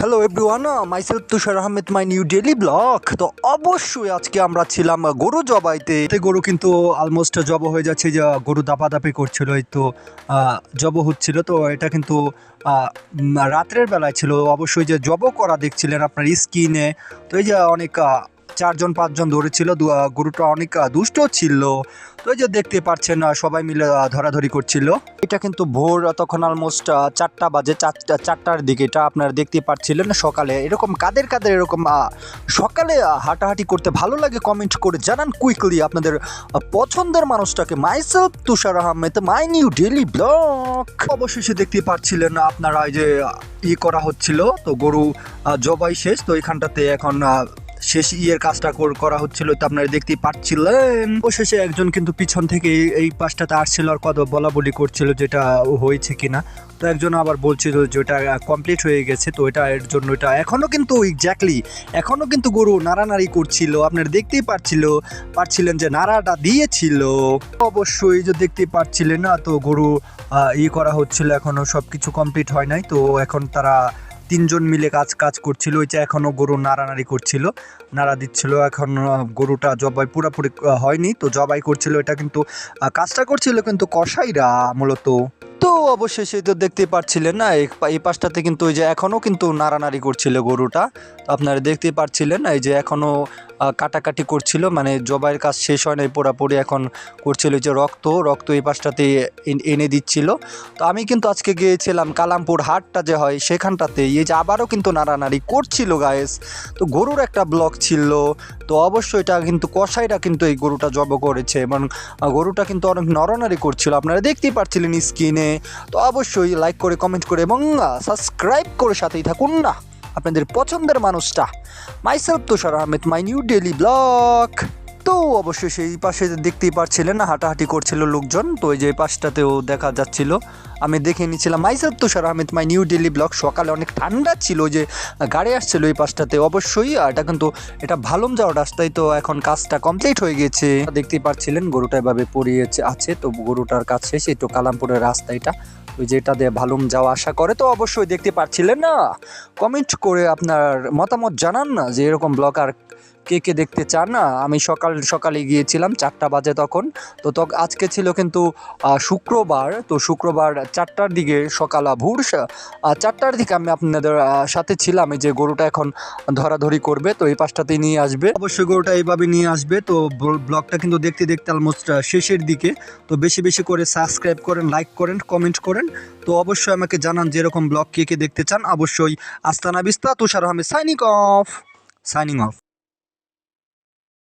Hello everyone myself Tushar Ahmed my new daily vlog তো অবশ্যই আজকে আমরা ছিলাম গরু জবাইতে। গরু কিন্তু অলমোস্ট জব হয়ে যাচ্ছে, যে গরু দাপাদাপি করছিল, এই তো জব হচ্ছিল। তো এটা কিন্তু রাত্রের বেলায় ছিল। অবশ্যই যে জব করা দেখছিলেন আপনার স্কিনে। তো এই যে অনেক চারজন, পাঁচজন ধরেছিল গরুটা অনেক দুষ্ট ছিল। তো যে দেখতে পাচ্ছেন সবাই মিলে ধরাধরি করছিল। এটা কিন্তু ভোর, তখন অলমোস্ট চারটা বাজে চারটা চারটার দিকে। এটা আপনারা দেখতে পাচ্ছিলেন সকালে। এরকম কাদের কাদের এরকম সকালে হাঁটাহাঁটি করতে ভালো লাগে কমেন্ট করে জানান কুইকলি আপনাদের পছন্দের মানুষটাকে। Myself Tushar Ahmed my new daily vlog অবশেষে দেখতে পাচ্ছিলেন আপনারা, এই যে ই করা হচ্ছিল। তো গরু জবাই শেষ। তো এখানটাতে এখন শেষ ইয়ের কাজটা করা হচ্ছিল, তো আপনারা দেখতেই পাচ্ছিলেন। অবশেষে একজন কিন্তু পিছন থেকে এই- পাশটাতে আসছিল আর কত বলা বলি করছিল যেটা হয়েছে কিনা। তো একজন আবার বলছিল যে ওটা কমপ্লিট হয়ে গেছে, তো এটা এর জন্য এটা এখনও কিন্তু এক্স্যাক্টলি এখনও কিন্তু গরু নাড়ানাড়ি করছিল। আপনারা দেখতেই পারছিল, পারছিলেন যে নাড়াটা দিয়েছিল। অবশ্যই যে দেখতেই পারছিলেন না, তো গরু ই করা হচ্ছিল এখনও সব কিছু কমপ্লিট হয় নাই, তো এখন তারা তিনজন মিলে কাজ কাজ করছিল ওইটা এখনও এখনও গরু নাড়ানাড়ি করছিল। নাড়া দিচ্ছিল এখন গরুটা জবাই পুরাপুরি হয়নি। তো জবাই করছিল এটা কিন্তু কাজটা করছিল কিন্তু কষাইরা মূলত। তো অবশেষে তো দেখতে পাচ্ছিলেন না এই পাশটাতে কিন্তু ওই যে এখনও কিন্তু নাড়ানাড়ি করছিল গরুটা। আপনারা দেখতে পাচ্ছিলেন এই যে এখনও আহ, কাটাকাটি করছিল। মানে জবাইয়ের কাজ শেষ হয় নাই পুরাপুরি এখন করছিল যে রক্ত রক্ত এই পাশটাতে এনে দিচ্ছিল। তো আমি কিন্তু আজকে গিয়েছিলাম কালামপুর হাটটা যে হয় সেখানটাতে। এই যে আবারও কিন্তু নাড়ানাড়ি করছিল গায়েস তো গরুর একটা ব্লক ছিল। তো অবশ্যই এটা কিন্তু কষাইরা কিন্তু এই গরুটা জব করেছে এবং গরুটা কিন্তু অনেক নরনারি করছিল। আপনারা দেখতেই পাচ্ছিলেন স্ক্রিনে তো অবশ্যই লাইক করে কমেন্ট করে এবং সাবস্ক্রাইব করে সাথেই থাকুন না। আপনাদের পছন্দের মানুষটা। Myself Tushar Ahmed my new daily vlog তো অবশ্যই সেই পাশে দেখতেই পারছিলেন না, হাঁটাহাঁটি করছিল লোকজন। তো ওই যে পাশটাতেও দেখা যাচ্ছিল। আমি দেখে নিয়েছিলাম myself Tushar Ahmed, my new daily vlog সকালে অনেক ঠান্ডা ছিল যে গাড়ি আসছিল এই পাশটাতে, অবশ্যই। আর এটা কিন্তু, এটা ভালুম যাওয়ার রাস্তায় তো এখন কাজটা কমপ্লিট হয়ে গেছে। দেখতেই পাচ্ছিলেন গরুটা এভাবে পড়িয়েছে, আছে তো গরুটার কাজ শেষ এই তো কালামপুরের রাস্তা এটা। ওই যেটা দিয়ে ভালুম যাওয়া আশা করে, তো অবশ্যই দেখতে পাচ্ছিলেন না। কমেন্ট করে আপনার মতামত জানান না যে এরকম ব্লগ আর কে কে দেখতে চান আমি সকাল, সকালে গিয়েছিলাম, চারটা বাজে তখন। তো তখন আজকে ছিল কিন্তু শুক্রবার, তো শুক্রবার চারটার দিকে সকাল ভোর চারটার দিকে আমি আপনাদের সাথে ছিলাম, এই যে গরুটা এখন ধরাধরি করবে, তো এই পাশটাতেই নিয়ে আসবে। অবশ্যই গরুটা এইভাবে নিয়ে আসবে, তো ব্ল- ব্লগটা কিন্তু দেখতে দেখতে অলমোস্ট শেষের দিকে। তো বেশি বেশি করে সাবস্ক্রাইব করেন লাইক করেন কমেন্ট করেন। তো অবশ্যই আমাকে জানান যেরকম ব্লগ কে কে দেখতে চান। অবশ্যই আস্তানা বিস্তা Tushar Ahmed signing off signing off